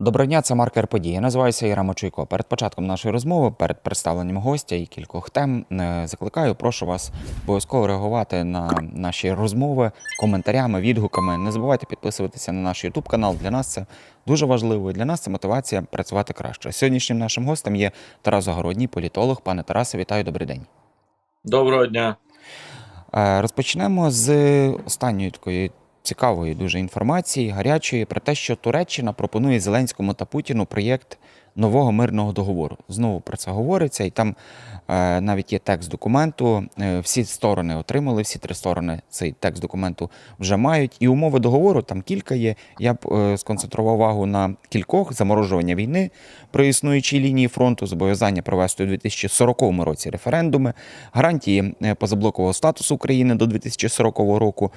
Доброго дня, це маркер події. Я називаюся Іра Мочуйко. Перед початком нашої розмови, перед представленням гостя і кількох тем е, закликаю, прошу вас обов'язково реагувати на наші розмови коментарями, відгуками. Не забувайте підписуватися на наш YouTube канал. Для нас це дуже важливо. і Для нас це мотивація працювати краще. Сьогоднішнім нашим гостем є Тарас Загородній, політолог. Пане Тарасе, вітаю, добрий день. Доброго дня. Е, Розпочнемо з останньої такої цікавої дуже інформації, гарячої, про те, що Туреччина пропонує Зеленському та Путіну проєкт нового мирного договору. Знову про це говориться, і там е, навіть є текст документу. Е, всі сторони отримали, всі три сторони цей текст документу вже мають. І умови договору там кілька є. Я б е, сконцентрував увагу на кількох заморожування війни при існуючій лінії фронту, зобов'язання провести у 2040 році референдуми, гарантії е, позаблокового статусу України до 2040 року.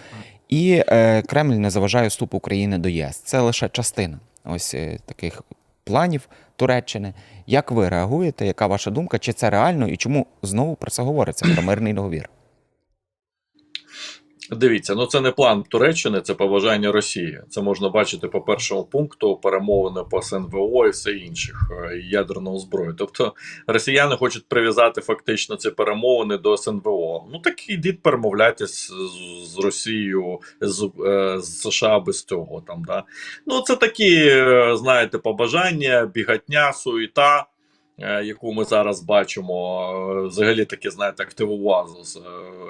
І е, Кремль не заважає вступу України до ЄС. Це лише частина ось е, таких планів Туреччини. Як ви реагуєте? Яка ваша думка? Чи це реально і чому знову про це говориться про мирний договір? Дивіться, ну це не план Туреччини, це побажання Росії. Це можна бачити по першому пункту перемовини по СНВО і все інших е, ядерного зброю. Тобто росіяни хочуть прив'язати фактично ці перемовини до СНВО. Ну так ідіть перемовляйтесь з, Росією, з, е, з США без цього. Там да ну це такі, е, знаєте, побажання, бігатня, суєта. Е, Яку ми зараз бачимо, е, взагалі таки, знаєте, активувалося,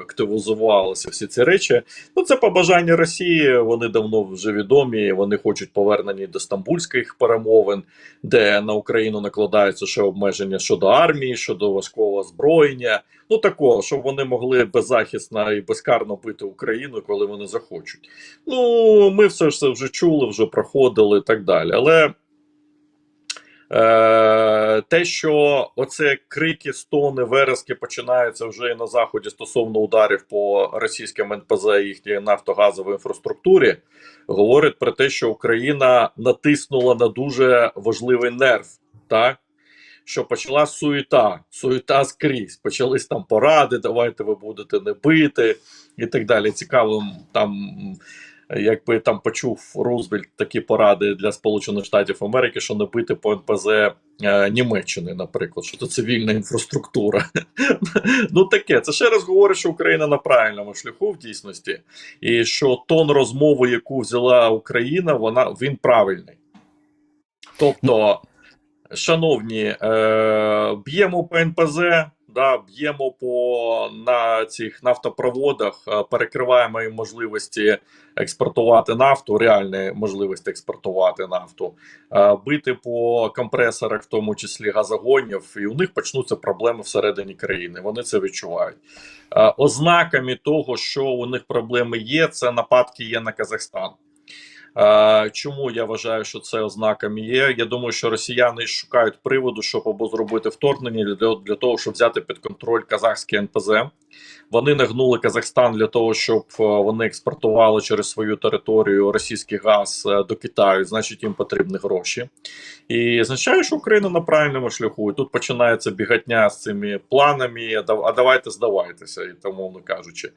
активізувалися всі ці речі. Ну, це побажання Росії. Вони давно вже відомі. Вони хочуть повернення до стамбульських перемовин, де на Україну накладаються ще обмеження щодо армії, щодо важкого озброєння. Ну такого, щоб вони могли беззахисно і безкарно бити Україну, коли вони захочуть. Ну, ми все ж це вже чули, вже проходили і так далі. Але. Е, те, що оце крики, стони, верески починаються вже і на заході стосовно ударів по російським НПЗ і їхній нафтогазовій інфраструктурі, говорить про те, що Україна натиснула на дуже важливий нерв, так? Що почала суєта, суєта скрізь. Почались там поради, давайте ви будете не бити і так далі. Цікаво, там якби там почув Рузвельт такі поради для Сполучених Штатів Америки, що не бити по НПЗ е, Німеччини, наприклад, що це цивільна інфраструктура. ну таке, це ще раз говорить, що Україна на правильному шляху в дійсності, і що тон розмови, яку взяла Україна, вона він правильний. Тобто, шановні, е, б'ємо по НПЗ. Да, б'ємо по на цих нафтопроводах, е, перекриваємо їм можливості експортувати нафту, реальні можливості експортувати нафту, е, бити по компресорах, в тому числі газогонів, і у них почнуться проблеми всередині країни. Вони це відчувають. Е, Ознаками того, що у них проблеми є, це нападки є на Казахстан. Чому я вважаю, що це ознаками є? Я думаю, що росіяни шукають приводу, щоб або зробити вторгнення для, для того, щоб взяти під контроль казахський НПЗ. Вони нагнули Казахстан для того, щоб е, вони експортували через свою територію російський газ е, до Китаю. Значить, їм потрібні гроші. І означає, що Україна на правильному шляху. І тут починається бігатня з цими планами. А давайте здавайтеся, і тому мовно кажучи.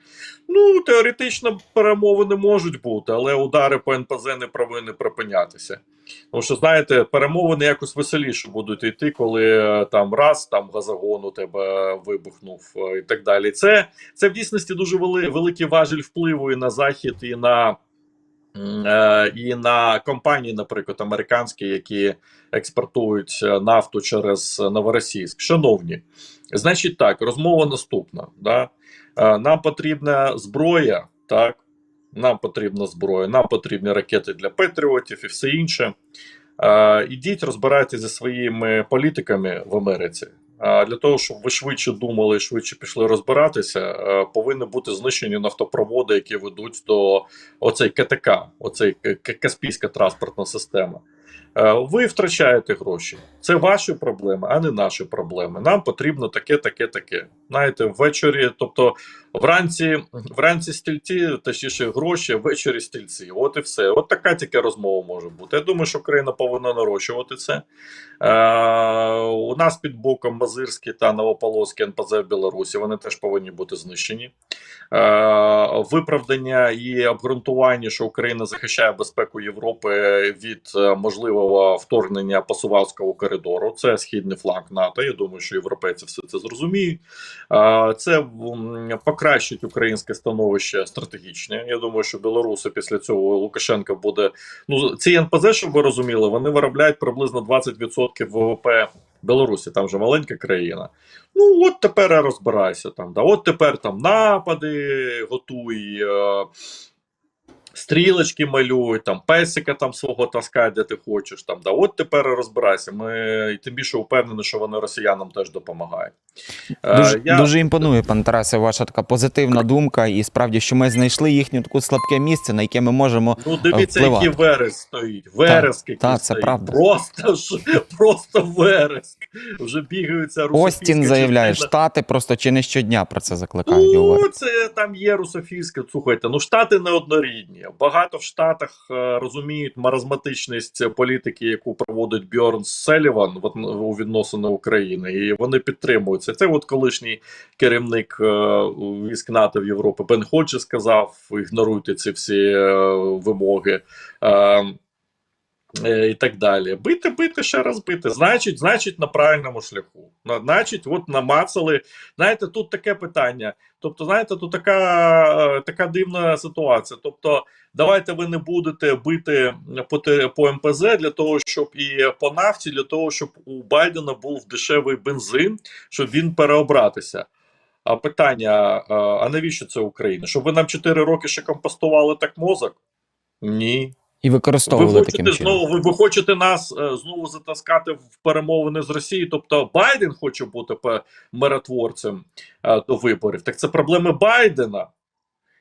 Ну, теоретично перемовини можуть бути, але удари по НПЗ не повинні припинятися. Тому що, знаєте, перемовини якось веселіше будуть йти, коли е, там раз там газогон у тебе вибухнув е, і так далі. Це, це в дійсності дуже вели, великий важіль впливу і на захід, і на. е, І на компанії, наприклад, американські, які експортують нафту через Новоросійськ. Шановні, значить так, розмова наступна. Да? Нам потрібна зброя, так. Нам потрібна зброя, нам потрібні ракети для патріотів і все інше. Ідіть розбирайтеся зі своїми політиками в Америці. А для того, щоб ви швидше думали, швидше пішли розбиратися, повинні бути знищені нафтопроводи, які ведуть до оцей КТК, оцей Каспійська транспортна система. Ви втрачаєте гроші. Це ваші проблеми, а не наші проблеми. Нам потрібно таке, таке, таке. Знаєте, ввечері, тобто Вранці, вранці стільці, точніше гроші, ввечері стільці. От і все. От така тільки розмова може бути. Я думаю, що Україна повинна нарощувати це. Е, у нас під боком Мазирський та Новополоцький НПЗ в Білорусі. Вони теж повинні бути знищені. Е, виправдання і обґрунтування, що Україна захищає безпеку Європи від е, можливого вторгнення по Сувалського коридору. Це східний фланг НАТО. Я думаю, що європейці все це зрозуміють. Е, Це м, покращить українське становище стратегічне. Я думаю, що білоруси після цього Лукашенка буде. Ну ці НПЗ, щоб ви розуміли, вони виробляють приблизно 20% ВВП Білорусі. Там же маленька країна. Ну от тепер розбирайся там. Да, от тепер там напади готуй. Стрілочки малюй, там песика там свого таскай, де ти хочеш. Там да, от тепер розбирайся. Ми і тим більше впевнені, що вони росіянам теж допомагають. Е, Дуже, я- дуже імпонує, пан Тарасе, ваша така позитивна думка, і справді, що ми знайшли їхнє таке слабке місце, на яке ми можемо. Ну, дивіться, впливати. який верес стоїть. Верес який так, це стоїть. правда. Просто ж, просто верес. Вже бігаються Остін заявляє, частина. штати просто чи не щодня про це закликають Ну, це там є русофільське. Слухайте, ну штати неоднорідні. Багато в Штатах е, розуміють маразматичність політики, яку проводить Бьорн Селіван у відносини України, і вони підтримуються. Це от колишній керівник е, військ НАТО в Європі Бен Ходжі сказав: ігноруйте ці всі е, вимоги. Е, І так далі. Бити, бити, ще раз бити. Значить, значить, на правильному шляху. Значить, от намацали. Знаєте, тут таке питання. Тобто, знаєте, тут така, е, така дивна ситуація. Тобто, давайте ви не будете бити по, по МПЗ для того, щоб і по нафті, для того, щоб у Байдена був дешевий бензин, щоб він переобратися. А питання: е, а навіщо це Україна? Щоб ви нам 4 роки ще компостували так мозок? Ні. І Ви використовували хочете таким чином. знову, ви, ви хочете нас е, знову затаскати в перемовини з Росією. Тобто Байден хоче бути миротворцем е, до виборів. Так це проблеми Байдена.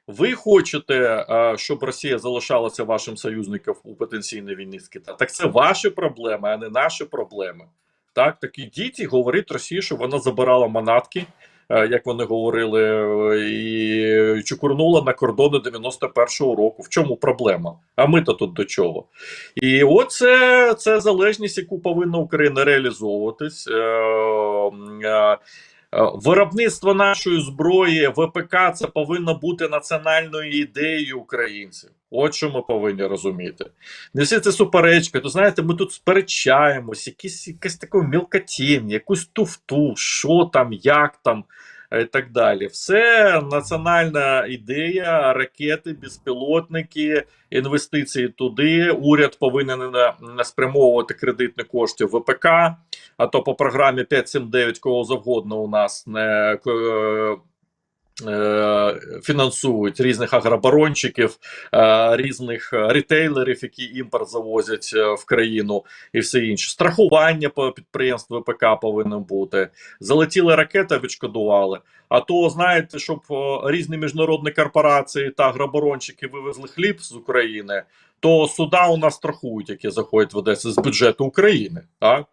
Ви хочете, е, щоб Росія залишалася вашим союзником у потенційній війні з Китаєм. Так це ваші проблеми, а не наші проблеми. Так, так ідіть і говоріть Росії, щоб вона забирала манатки, як вони говорили, е, і чукурнула на кордони 91-го року. В чому проблема? А ми-то тут до чого? І оце це залежність, яку повинна Україна реалізовуватись. Е, Виробництво нашої зброї ВПК це повинно бути національною ідеєю українців. От що ми повинні розуміти. Не всі це суперечки. То знаєте, ми тут сперечаємось, якісь якась таку мілкотінь, якусь туфту, що там, як там. Е, І так далі, все національна ідея, ракети, безпілотники, інвестиції туди. Уряд повинен на, на спрямовувати кредитні кошти в ВПК. А то по програмі 579 кого завгодно у нас не е, е, фінансують різних агробарончиків, е, різних рітейлерів, які імпорт завозять е, в країну, і все інше. Страхування по підприємств ВПК повинно бути. Залетіли ракети, відшкодували. А то знаєте, щоб е, різні міжнародні корпорації та агробарончики вивезли хліб з України, то суда у нас страхують, які заходять в Одесу з бюджету України. Так?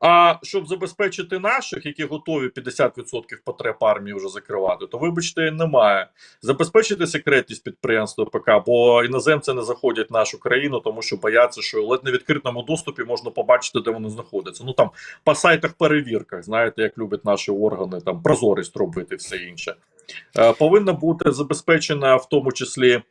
А щоб забезпечити наших, які готові 50% потреб армії вже закривати, то вибачте, немає. Забезпечити секретність підприємства ПК, бо іноземці не заходять в нашу країну, тому що бояться, що ледь на відкритому доступі можна побачити, де вони знаходяться. Ну там по сайтах перевірках, знаєте, як люблять наші органи, там прозорість робити, все інше. Е, повинна бути забезпечена в тому числі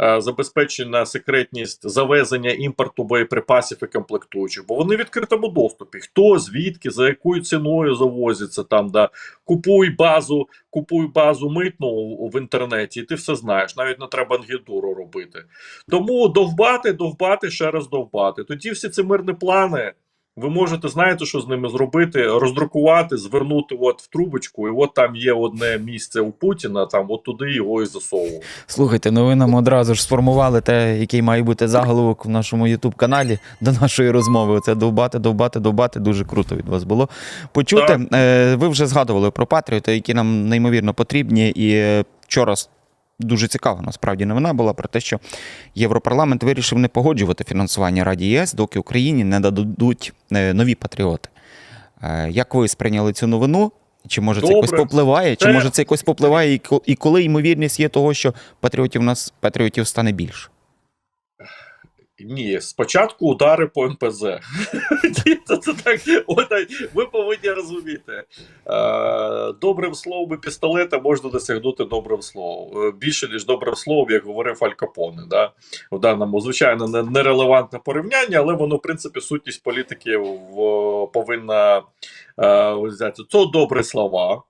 е, забезпечена секретність завезення імпорту боєприпасів і комплектуючих, бо вони в відкритому доступі. Хто звідки, за якою ціною завозяться там, да купуй базу, купуй базу митну в інтернеті, і ти все знаєш. Навіть не треба ангідуру робити. Тому довбати, довбати, ще раз довбати. Тоді всі ці мирні плани. Ви можете знаєте, що з ними зробити? Роздрукувати, звернути от в трубочку, і от там є одне місце у Путіна, там от туди його і засовувати. Слухайте, ну ви нам одразу ж сформували те, який має бути заголовок в нашому Ютуб каналі до нашої розмови. Оце довбати, довбати, довбати. Дуже круто від вас було почути. Так. Е, Ви вже згадували про Патріоти, які нам неймовірно потрібні. І е, вчора дуже цікава насправді новина була про те, що Європарламент вирішив не погоджувати фінансування Раді ЄС, доки Україні не дадуть е, нові патріоти. Е, Як ви сприйняли цю новину? Чи може це Добре. якось попливає? Чи Це- може це якось попливає, і коли ймовірність є того, що патріотів у нас патріотів стане більше? Ні, спочатку удари по НПЗ. Це, ви повинні розуміти. Е, добрим словом і пістолета можна досягнути добрим словом. Е, Більше, ніж добрим словом, як говорив Аль Капоне. В даному, звичайно, не- нерелевантне порівняння, але воно, в принципі, сутність політики повинна е, взяти. Це добрі слова.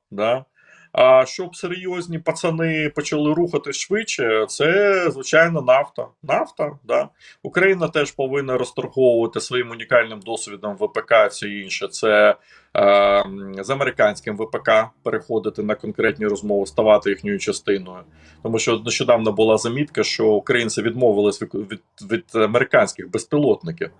А щоб серйозні пацани почали рухати швидше, це звичайно нафта. Нафта, да. Україна теж повинна розторговувати своїм унікальним досвідом ВПК все інше. Це е, з американським ВПК переходити на конкретні розмови, ставати їхньою частиною. Тому що нещодавно була замітка, що українці відмовились від, від, від американських безпілотників.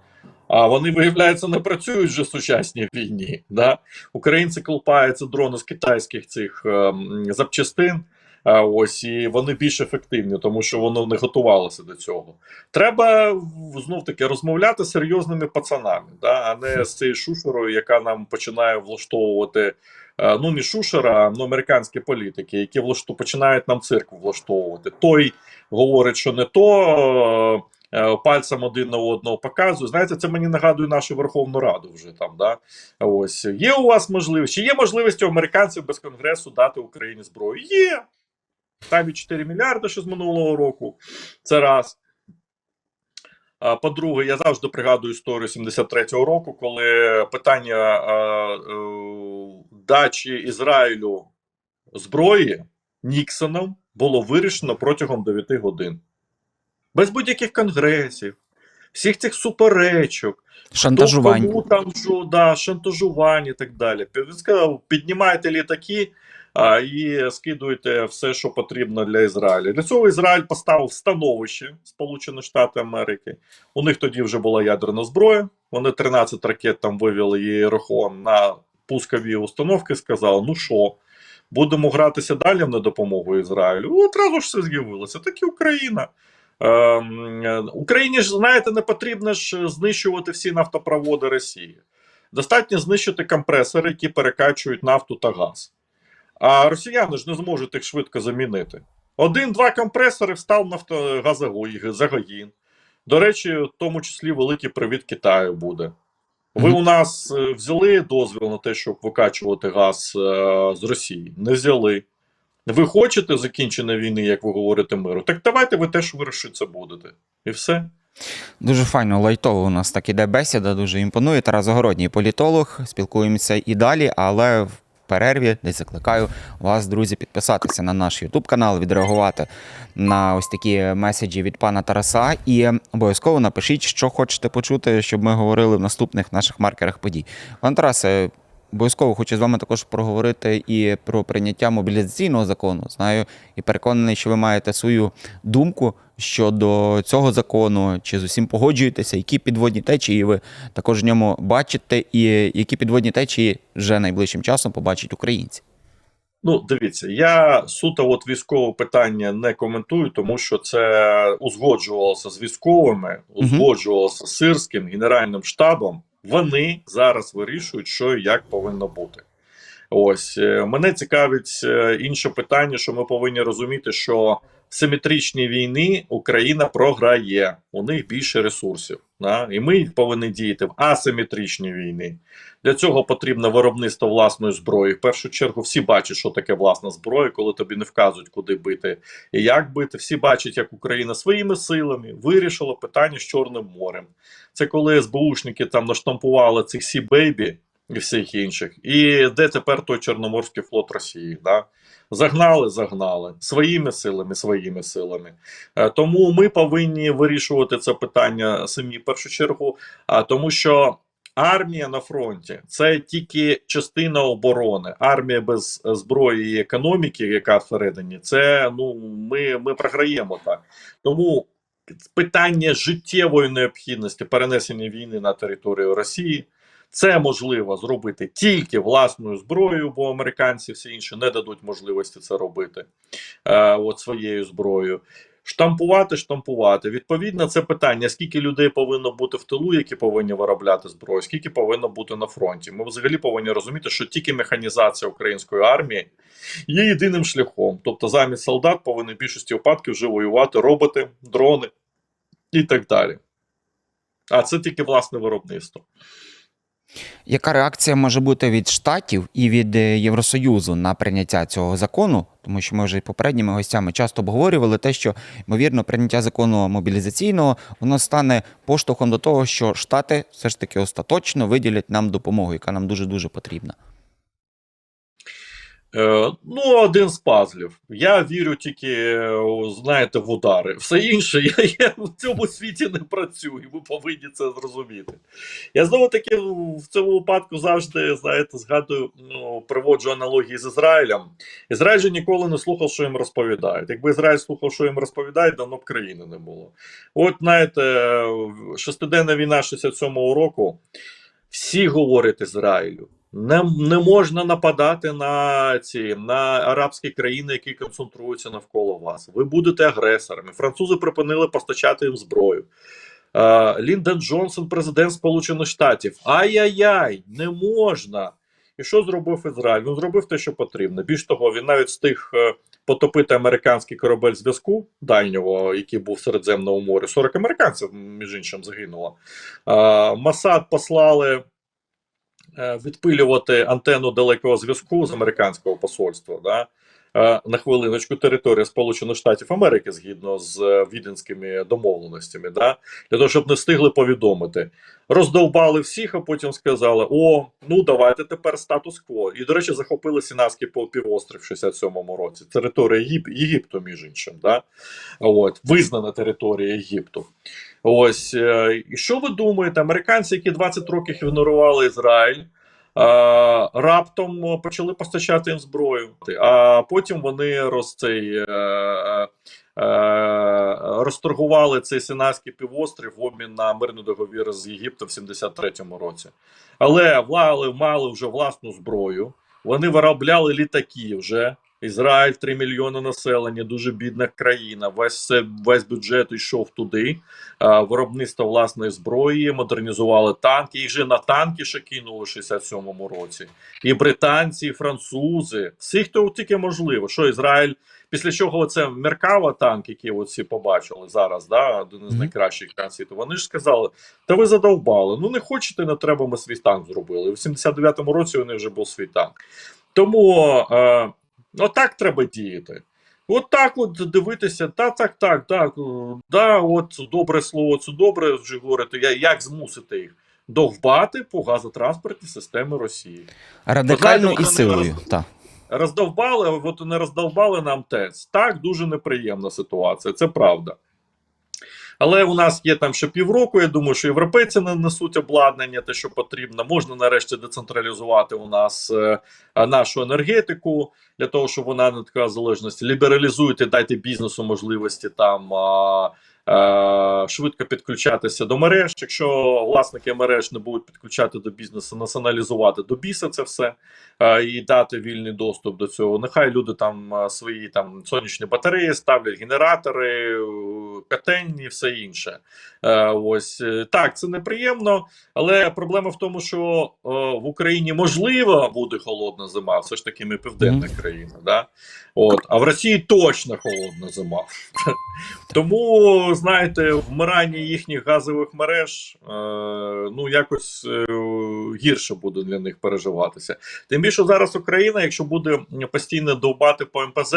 А вони, виявляється, не працюють вже в сучасній війні. Да? Українці колпаються дрони з китайських цих ем, запчастин. Ось і вони більш ефективні, тому що воно не готувалося до цього. Треба знов таки розмовляти з серйозними пацанами, да? а не з цією шушерою, яка нам починає влаштовувати. е, Ну, не шушера, а ну, американські політики, які влашту починають нам цирк влаштовувати. Той говорить, що не то. Е, Пальцем один на одного показує. Знаєте, це мені нагадує нашу Верховну Раду вже там. Да? Ось є у вас можливість, чи є можливість у американців без конгресу дати Україні зброю? Є. Там і 4 мільярди ще з минулого року. Це раз. По-друге, я завжди пригадую історію 73-го року, коли питання е, дачі Ізраїлю зброї Ніксоном було вирішено протягом 9 годин. Без будь-яких конгресів, всіх цих суперечок, Шантажування. Кому там що, да, шантажування і так далі. Він сказав: піднімайте літаки а, і скидуйте все, що потрібно для Ізраїля. Для цього Ізраїль поставив становище Сполучені Штати Америки. У них тоді вже була ядерна зброя. Вони 13 ракет там вивели її Єрохон на пускові установки. Сказали: ну що, будемо гратися далі на допомогу Ізраїлю. Одразу ж все з'явилося. Так і Україна. Ем, Україні ж, знаєте, не потрібно ж знищувати всі нафтопроводи Росії. Достатньо знищити компресори, які перекачують нафту та газ. А росіяни ж не зможуть їх швидко замінити. Один-два компресори встав нафтогазогін. До речі, в тому числі великий привіт Китаю буде. Ви у нас е, взяли дозвіл на те, щоб викачувати газ е, з Росії? Не взяли. Ви хочете закінчення війни, як ви говорите, миру? Так давайте ви теж вирішити це будете. І все. Дуже файно, лайтово у нас так іде бесіда, дуже імпонує. Тарас Загородній політолог. Спілкуємося і далі, але в перерві десь закликаю вас, друзі, підписатися на наш YouTube канал, відреагувати на ось такі меседжі від пана Тараса. І обов'язково напишіть, що хочете почути, щоб ми говорили в наступних наших маркерах подій. Пан Тарасе, обов'язково хочу з вами також проговорити і про прийняття мобілізаційного закону. Знаю і переконаний, що ви маєте свою думку щодо цього закону, чи з усім погоджуєтеся, які підводні течії ви також в ньому бачите, і які підводні течії вже найближчим часом побачать українці. Ну, дивіться, я суто от військове питання не коментую, тому що це узгоджувалося з військовими, узгоджувалося з сирським генеральним штабом. Вони зараз вирішують, що і як повинно бути. Ось е, мене цікавить е, інше питання, що ми повинні розуміти, що в симетричній війни Україна програє, у них більше ресурсів. Да? І ми повинні діяти в асиметричній війні. Для цього потрібно виробництво власної зброї. В першу чергу всі бачать, що таке власна зброя, коли тобі не вказують, куди бити і як бити. Всі бачать, як Україна своїми силами вирішила питання з Чорним морем. Це коли СБУшники там наштампували цих сі бейбі і всіх інших. І де тепер той Чорноморський флот Росії? Да? Загнали, загнали своїми силами, своїми силами. Е, Тому ми повинні вирішувати це питання самі в першу чергу, а тому що. Армія на фронті це тільки частина оборони. Армія без е, зброї і економіки, яка всередині, це ну ми, ми програємо так. Тому питання життєвої необхідності перенесення війни на територію Росії. Це можливо зробити тільки власною зброєю, бо американці всі інші не дадуть можливості це робити е, от своєю зброєю. Штампувати, штампувати. Відповідно, це питання: скільки людей повинно бути в тилу, які повинні виробляти зброю, скільки повинно бути на фронті. Ми взагалі повинні розуміти, що тільки механізація української армії є єдиним шляхом. Тобто, замість солдат повинні в більшості випадків вже воювати роботи, дрони і так далі. А це тільки власне виробництво. Яка реакція може бути від Штатів і від е, Євросоюзу на прийняття цього закону? Тому що ми вже попередніми гостями часто обговорювали те, що ймовірно прийняття закону мобілізаційного воно стане поштовхом до того, що Штати все ж таки остаточно виділять нам допомогу, яка нам дуже дуже потрібна. Е, ну, один з пазлів. Я вірю тільки, е, знаєте, в удари. Все інше, я, я в цьому світі не працюю, ви повинні це зрозуміти. Я знову таки в цьому випадку завжди, знаєте, згадую, ну, приводжу аналогії з Ізраїлем. Ізраїль же ніколи не слухав, що їм розповідають. Якби Ізраїль слухав, що їм розповідають, давно б країни не було. От, знаєте, шестиденна війна 67-го року, всі говорять Ізраїлю. Не, не можна нападати на ці на арабські країни, які концентруються навколо вас. Ви будете агресорами. Французи припинили постачати їм зброю. Е, Ліндон Джонсон, президент Сполучених Штатів. Ай-яй-яй, не можна. І що зробив Ізраїль? Він зробив те, що потрібно. Більш того, він навіть встиг е, потопити американський корабель зв'язку дальнього, який був в Середземному морі. 40 американців, між іншим, загинуло. Е, Масад послали відпилювати антенну далекого зв'язку з американського посольства. Да? Е, На хвилиночку території Сполучених Штатів Америки згідно з е, віденськими домовленостями, да? для того, щоб не встигли повідомити. Роздовбали всіх, а потім сказали: О, ну давайте тепер статус-кво. І, до речі, захопили Сінайський пів- півострів в 67-му році. Територія Єгип... Єгипту, між іншим, да? От, визнана територія Єгипту. Ось е, і що ви думаєте? Американці, які 20 років ігнорували Ізраїль, раптом почали постачати їм зброю, а потім вони роз цей. е, е, е, Розторгували цей Синайський півострів в обмін на мирний договір з Єгиптом в 73-му році. Але влали мали вже власну зброю. Вони виробляли літаки вже. Ізраїль 3 мільйони населення, дуже бідна країна. Весь весь бюджет йшов туди. Виробництво власної зброї, модернізували танки. Їх же на танки ще кинули в 67-му році. І британці, і французи. Всі, хто тільки можливо. Що Ізраїль, після чого це Меркава танк, от всі побачили зараз, да, один Мгм. найкращих світу. Вони ж сказали: та ви задовбали. Ну не хочете, не треба. Ми свій танк зробили. І в 79-му році вони вже був свій танк. Тому е, отак треба діяти. От так от дивитися, та так, так, так, е, да, от добре слово, це добре вже говорити. Я- Як змусити їх довбати по газотранспортній системі Росії? Радикально знаєте, і силою. Так. Роздовбали, от не роздовбали нам ТЕЦ. Так, дуже неприємна ситуація, це правда. Але у нас є там ще півроку. Я думаю, що європейці не несуть обладнання, те, що потрібно. Можна нарешті децентралізувати у нас е, нашу енергетику для того, щоб вона не така залежності. Лібералізуйте, дайте бізнесу можливості там. Е, Швидко підключатися до мереж. Якщо власники мереж не будуть підключати до бізнесу, націоналізувати до біса це все е, і дати вільний доступ до цього. Нехай люди там е, свої там сонячні батареї ставлять, генератори, е, котельні, все інше. Е, Ось е, так, це неприємно, але проблема в тому, що е, в Україні можливо буде холодна зима, все ж таки ми південна країна. Да? От, а в Росії точно холодна зима. Тому, знаєте, вмирання їхніх газових мереж е, ну якось е, гірше буде для них переживатися. Тим більше зараз Україна, якщо буде постійно довбати по МПЗ,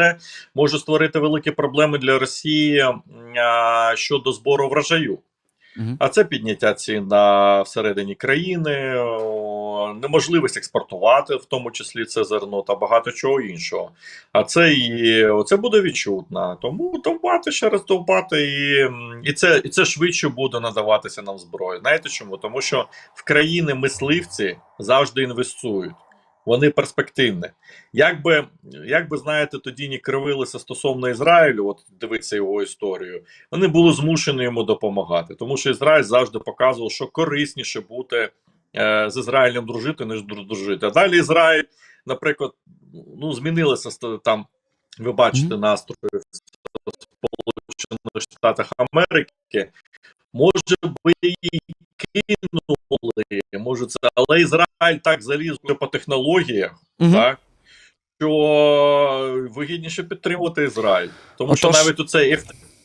може створити великі проблеми для Росії щодо збору врожаю. А це підняття цін на всередині країни, неможливість експортувати, в тому числі це зерно та багато чого іншого. А це і це буде відчутно. Тому довбати ще раз довбати, і, і, це, і це швидше буде надаватися нам зброю. Знаєте чому? Тому що в країни мисливці завжди інвестують. Вони перспективні. Як би, як би знаєте, тоді не кривилися стосовно Ізраїлю, от дивиться його історію, вони були змушені йому допомагати, тому що Ізраїль завжди показував, що корисніше бути з Ізраїлем дружити, ніж дру- дружити. А далі Ізраїль, наприклад, ну змінилися там. Ви бачите настрої в Сполучених Штатах Америки. Може би її кинули, може це, але Ізраїль так заліз по технологіях, Мгм. так? Що вигідніше підтримувати Ізраїль. Тому що навіть оцей F,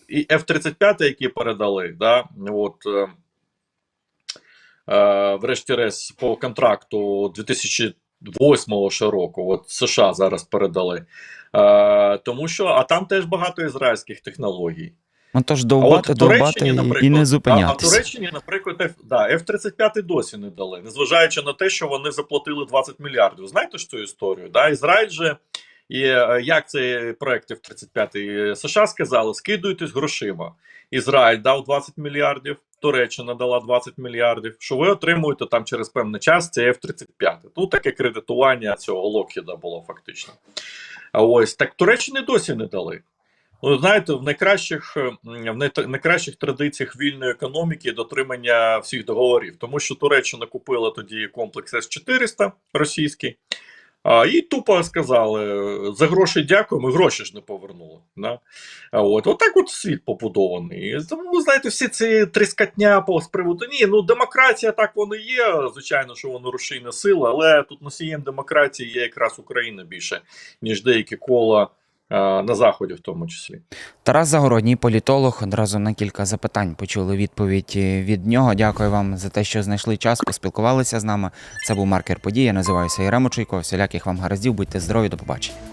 і F-35, які передали, да, от, е, е, врешті-решт по контракту 2008 ще року, от США зараз передали. Е, тому що, а там теж багато ізраїльських технологій. Ну тож довбати, довбати і- і не А, а в. Туреччині, наприклад, F, да, F-35 досі не дали, незважаючи на те, що вони заплатили 20 мільярдів. Знаєте ж цю історію? Да? Ізраїль же, і е, як цей проект F-35 США сказали, скидуйтесь грошима. Ізраїль дав 20 мільярдів, Туреччина дала 20 мільярдів. Що ви отримуєте там через певний час це F-35. Ну, таке кредитування цього Локхіда було фактично. А ось так Туреччині досі не дали. Ну, знаєте, в найкращих, е, в найкращих традиціях вільної економіки дотримання всіх договорів, тому що Туреччина купила тоді комплекс С-400 російський, а, і тупо сказали: за гроші дякуємо, гроші ж не повернули. Да? А от, отак от світ побудований. Тому, знаєте, всі ці тріскатня з приводу. Ні, ну демократія так воно є. Звичайно, що воно рушійна сила, але тут носієм демократії є якраз Україна більше, ніж деякі кола. А, На заході, в тому числі, Тарас Загородній, політолог. Одразу на кілька запитань почули відповідь е, від нього. Дякую вам за те, що знайшли час, поспілкувалися з нами. Це був маркер події. Я називаюся Єремо Чуйко. Всіляких вам гараздів. Будьте здорові, до побачення.